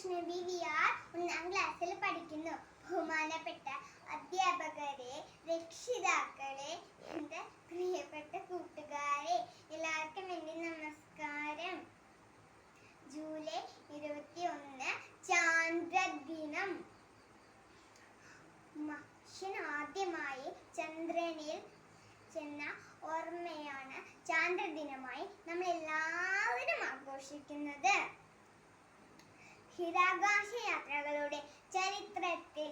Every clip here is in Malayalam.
വൈഷ്ണവി വി ആർ ഒന്നാം ക്ലാസ്സിൽ പഠിക്കുന്നു. ബഹുമാനപ്പെട്ട അധ്യാപകരെ രക്ഷിതാക്കളെ എന്റെ പ്രിയപ്പെട്ട കൂട്ടുകാരെ എല്ലാവർക്കും എന്റെ നമസ്കാരം. ജൂലൈ ഇരുപത്തി ഒന്ന് ചാന്ദ്രദിനം. മനുഷ്യൻ ആദ്യമായി ചന്ദ്രനിൽ ചെന്ന ഓർമ്മയാണ് ചാന്ദ്രദിനമായി നമ്മൾ എല്ലാവരും ആഘോഷിക്കുന്നത്. ബഹിരാകാശ യാത്രകളുടെ ചരിത്രത്തിൽ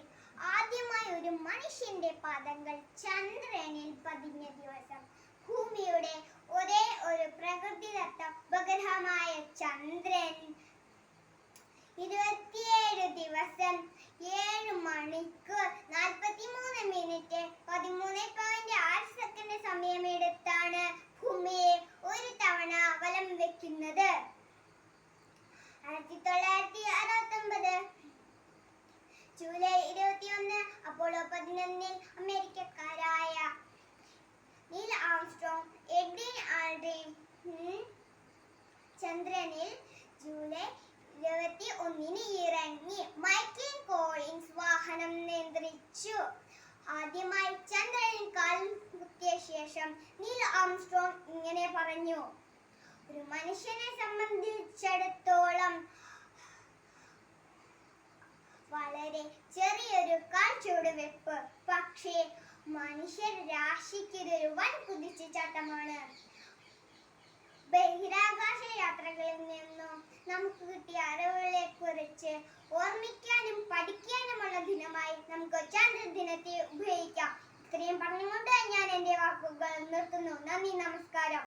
ആദ്യമായി ഒരു മനുഷ്യന്റെ പാദങ്ങൾ ചന്ദ്രനിൽ പതിഞ്ഞ ദിവസം ഭൂമിയുടെ ഒരേ ഒരു പ്രകൃതിദത്ത ഉപഗ്രഹമായ ചന്ദ്രൻ. ഇരുപത്തിയേഴ് ദിവസം ഏഴ് മണിക്കൂർ നാൽപ്പത്തിമൂന്ന് മിനിറ്റ് പതിമൂന്ന് ആയിരത്തി തൊള്ളായിരത്തി അറുപത്തൊമ്പത് ജൂലൈ ഇരുപത്തിയൊന്ന് അപ്പോളോ പതിനൊന്നിൽ അമേരിക്കക്കാരായ നീൽ ആംസ്ട്രോങ് എഡ്വിൻ ആൽഡ്രിൻ ചന്ദ്രനിൽ ജൂലൈ ഇരുപത്തി ഒന്നിന് ഇറങ്ങി മൈക്കിൾ കോളിൻസ് വാഹനം നിയന്ത്രിച്ചു. ആദ്യമായി ചന്ദ്രനിൽ കാൽ കുത്തിയ ശേഷം നീൽ ആംസ്ട്രോങ് ഇങ്ങനെ പറഞ്ഞു ഒരു മനുഷ്യനെ വളരെ ചെറിയൊരു കാൽച്ചുവട് വെപ്പ്. പക്ഷേ മനുഷ്യ രാശിക്ക് ഇതൊരു വൻ കുതിച്ചുചാട്ടമാണ് ബഹിരാകാശ യാത്രകളിൽ നിന്നും നമുക്ക് കിട്ടിയ അറിവുകളെ കുറിച്ച് ഓർമ്മിക്കാനും പഠിക്കാനുമുള്ള ദിനമായി നമുക്ക് ചന്ദ്രദിനത്തെ ഉപയോഗിക്കാം. ഇത്രയും പറഞ്ഞുകൊണ്ട് ഞാൻ എന്റെ വാക്കുകൾ നിർത്തുന്നു. നന്ദി നമസ്കാരം.